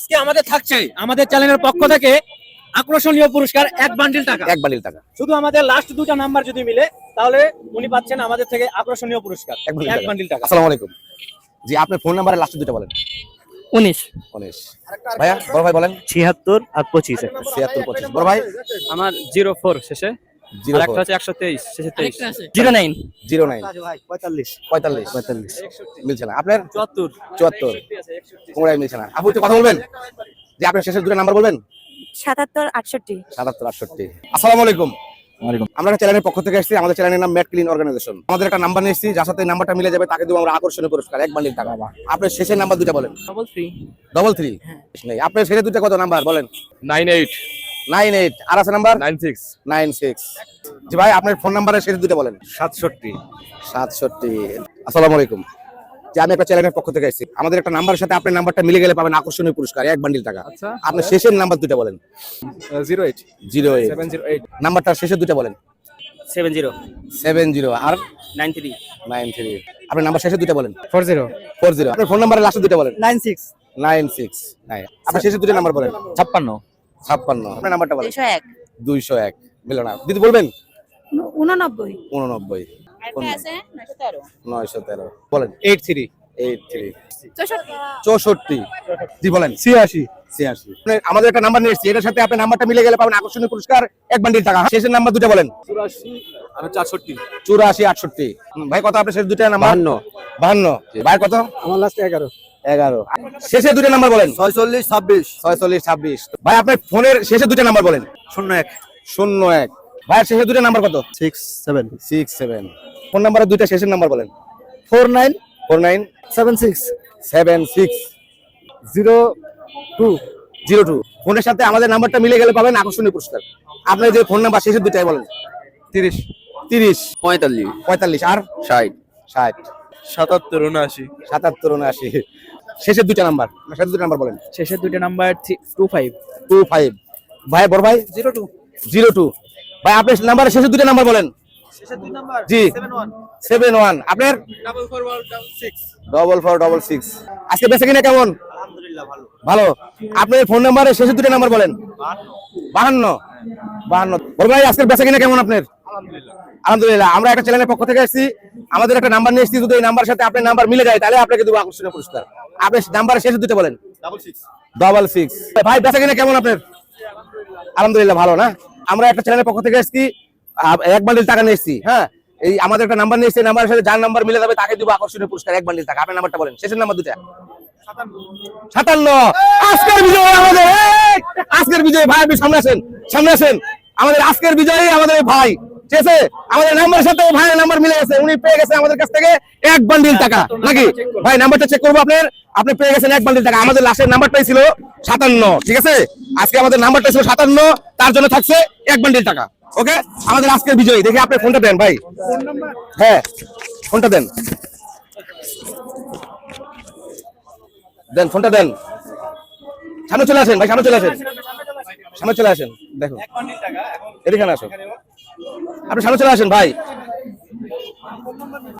আজকে আমাদের থাকছে আমাদের চ্যানেলের পক্ষ থেকে আকর্ষণীয় পুরস্কার এক বান্ডিল টাকা। এক বান্ডিল টাকা। শুধু আমাদের লাস্ট দুটা নাম্বার যদি মিলে তাহলে উনি পাচ্ছেন আমাদের থেকে আকর্ষণীয় পুরস্কার। এক বান্ডিল এক টাকা। বান্ডিল টাকা। আসসালামু আলাইকুম। জি আপনার ফোন নাম্বারে লাস্ট দুটো বলেন। উনিশ। উনিশ। ভাইয়া বড় ভাই বলেন। ছিয়াত্তর আর পঁচিশ। ছিয়াত্তর পঁচিশ। বড় ভাই? আমার জিরো ফোর শেষে। হচ্ছে মিলছে না। আপনার? চুয়াত্তর। চুয়াত্তর। কোমরাই মিলছে না। আপু একটু কথা বলবেন? যে আপনার শেষের দুটো নাম্বার বলবেন? আসসালামু আলাইকুম। আমরা চ্যানেলের পক্ষ থেকে এসেছি। আমাদের চ্যানেলের নাম ম্যাট ক্লিন অর্গানাইজেশন। আমাদের একটা নাম্বার নিয়ে এসেছি। যার সাথে নাম্বারটা মিলে যাবে তাকে দেবো আমরা আকর্ষণীয় পুরস্কার। এক বান্ডিল টাকা। আপনার শেষের নাম্বার দুটো বলেন। ডবল থ্রি ডবল থ্রি আপনার শেষের দুটো কত নাম্বার? বলেন। Nine eight. Nine eight. আর আছে number? Nine six. Nine six. জি ভাই আপনার ফোন নাম্বারের শেষের দুটো বলেন। সাতষট্টি। সাতষট্টি। আসসালামু আলাইকুম। যে আমি একটা চ্যানেলের পক্ষ থেকে এসেছি। আমাদের একটা নাম্বারের সাথে আপনার নাম্বারটা মিলে গেলে পাবেন আকর্ষণীয় পুরস্কার এক বান্ডিল টাকা। আচ্ছা। আপনার শেষের নাম্বার দুটো বলেন। Zero eight. Zero zero eight. নাম্বারটা শেষের দুটো বলেন। Seven zero. Seven zero. আর? Nine three. Nine three. আপনার নাম্বার শেষের দুটো বলেন। Four zero. Four zero. আপনার ফোন নাম্বারের লাস্টের দুটো বলেন। Nine six. Nine six. Nine. আপনার শেষের দুটো নাম্বার বলেন। ছাপ্পান্ন। ছাপ্পান্ন। আপনার নাম্বারটা বলেন। দুইশো এক। দুইশো এক। মিলো না দিদি বলবেন? উননব্বই। উননব্বই। নয়শো তেরো। নয়শো তেরো। বলেন। এইট থ্রি এইট থ্রি চৌষট্টি। জি বলেন? ছিয়াশি। ছিয়াশি। আপনার- আমাদের একটা নাম্বার নিয়ে এসেছি এটার সাথে আপনার নাম্বারটা মিলে গেলে পাবেন আকর্ষণীয় পুরস্কার এক বান্ডিল টাকা। শেষের নাম্বার দুটো বলেন। চুরাশি আর চারষট্টি চুরাশি আটষট্টি। হুম, ভাই কত আপনার শেষ দুটো নাম্বার? বাহান্ন। বাহান্ন। ভাই কত? আমার লাস্ট এগারো। এগারো। শেষের দুটো নাম্বার বলেন। ছয়চল্লিশ ছাব্বিশ। ছয়চল্লিশ ছাব্বিশ। ভাই আপনার ফোনের শেষের দুটো নাম্বার বলেন। শূন্য এক। শূন্য এক। ভাইয়ের শেষের দুটো নাম্বার কত? Six seven six seven phone নাম্বারের দুইটা শেষের নাম্বার বলেন। Four nine four nine seven six seven six zero two zero two ফোনের সাথে আমাদের নাম্বারটা মিলে গেলে পাবেন আকর্ষণীয় পুরস্কার। আপনার যে ফোন নাম্বার শেষের দুটাই বলেন। তিরিশ। তিরিশ। পঁয়তাল্লিশ। পঁয়তাল্লিশ। আর? ষাট। ষাট। সাতাত্তর উনআশি। সাতাত্তর উনআশি। শেষের দুইটা নাম্বার। শেষের দুটো নাম্বার বলেন। শেষের দুটো number two five. Two five. ভাই বড় ভাই? Zero two. Zero two. ভাই আপনার নাম্বারের শেষের দুটো নাম্বার বলেন। জি। সেভেন ওয়ান আপনার? Double four double six double four double six আজকে বেঁচে কিনা কেমন? ভালো। আপনার ফোন নাম্বারের শেষের দুটো নাম্বার বলেন। বাহান্ন। বাহান্ন। বড় ভাই আজকের বেঁচে কিনা কেমন আপনার? আলহামদুলিল্লাহ আমরা একটা চ্যানেলের পক্ষ থেকে এসেছি আমাদের একটা নাম্বার নিয়ে এসেছি যদি এই নাম্বারের সাথে আপনার নাম্বার মিলে যায় তাহলে আপনাকে দেবো আকর্ষণীয় পুরস্কার। আপনি নাম্বারের শেষের দুটো বলেন। ডবল সিক্স ভাই বেঁচে কিনা কেমন আপনার? আলহামদুলিল্লাহ ভালো না? আমরা একটা চ্যানেলের পক্ষ থেকে এসেছি এক বান্ডিল টাকা নিয়ে এসেছি হ্যাঁ? এই আমাদের একটা নাম্বার নিয়ে এসেছি নাম্বারের সাথে যার নাম্বার মিলে যাবে তাকে দিব আকর্ষণীয় পুরস্কার এক বান্ডিল টাকা। আপনার নাম্বারটা বলেন শেষের নাম্বার দুটা সাতান্ন। আজকের বিজয় আমাদের! আজকের বিজয় ভাই আপনি সামনে আসেন সামনে আসেন। আমাদের আজকের বিজয় আমাদের ভাই। ঠিক আছে? আমাদের নাম্বারের সাথে ভাইয়ের নাম্বার মিলে গেছে। উনি পেয়ে গেছে আমাদের কাছ থেকে এক বান্ডিল টাকা। নাকি? ভাই নাম্বারটা চেক করব আপনার। আপনি পেয়ে গেছেন এক বান্ডিল টাকা। আমাদের লাস্টের নাম্বারটাই ছিল সাতান্ন ঠিক আছে? আজকে আমাদের নাম্বারটা ছিল সাতান্ন তার জন্য থাকছে এক বান্ডিল টাকা। ওকে আমাদের আজকের বিজয়। দেখি আপনি ফোনটা দেন ভাই। হ্যাঁ ফোনটা দেন। দেন ফোনটা দেন। সামনে চলে আসেন ভাই সামনে চলে আসেন। সামনে চলে আসেন। দেখো। এদিকে আসো। আপনি সামনে চলে আসেন ভাই।